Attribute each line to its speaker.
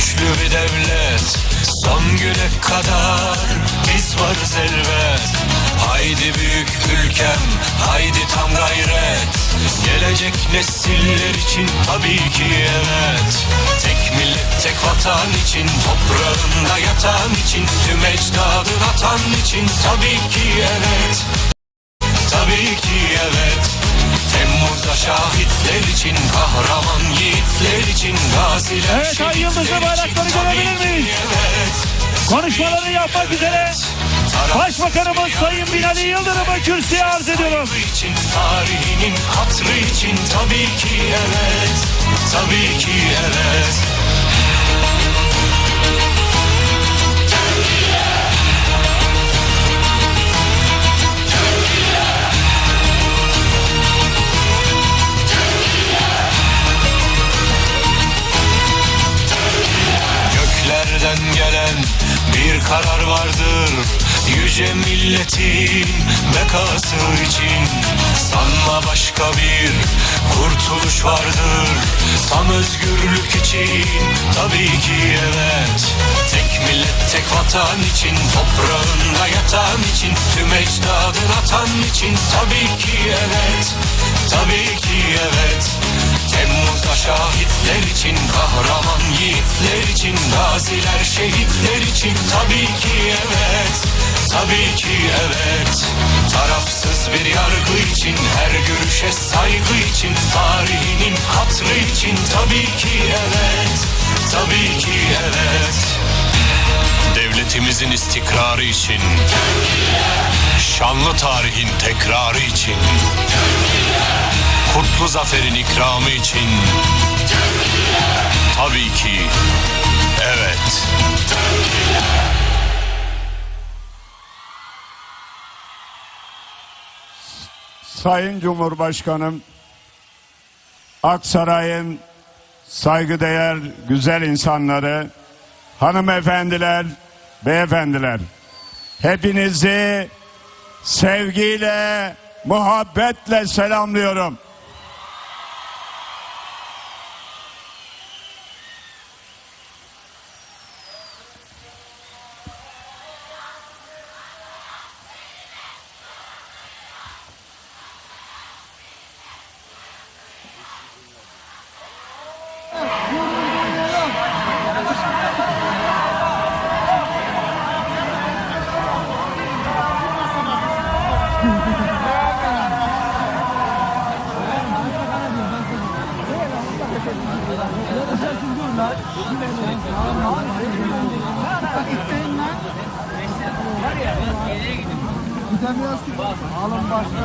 Speaker 1: güçlü bir devlet. Son güne kadar biz varız elbet. Haydi büyük ülkem, haydi tam gayret. Gelecek nesiller için tabii ki evet. Tek millet, tek vatan için Toprağında yatan için Tüm ecdadın atan için Tabii ki evet. Tabii ki evet için Kahraman yiğitler için Gaziler
Speaker 2: Evet, ay yıldızlı bayrakları görebilir miyiz? Konuşmalarını yapmak üzere Başbakanımız Sayın Binali Yıldırım'ı kürsüye arz ediyorum.
Speaker 1: İçin, tarihinin hatrı için tabii ki evet, tabii ki evet. Karar vardır. Yüce milletin bekası için Sanma başka bir kurtuluş vardır. Tam özgürlük için tabii ki evet. Tek millet tek vatan için Toprağında yatan için Tüm ecdadın atan için Tabii ki evet. Tabii ki evet. Temmuz'da şahitler için, kahraman yiğitler için, gaziler, şehitler için tabii ki evet, tabii ki evet. Tarafsız bir yargı için, her görüşe saygı için, tarihinin hatrı için tabii ki evet, tabii ki evet. Devletimizin istikrarı için, şanlı tarihin tekrarı için, Kutlu zaferin ikramı için Tabii ki Evet
Speaker 3: Sayın Cumhurbaşkanım, Aksaray'ın saygıdeğer güzel insanları, hanımefendiler, beyefendiler, hepinizi sevgiyle, muhabbetle selamlıyorum.
Speaker 4: Gidemiyoruz ki. Alın başına.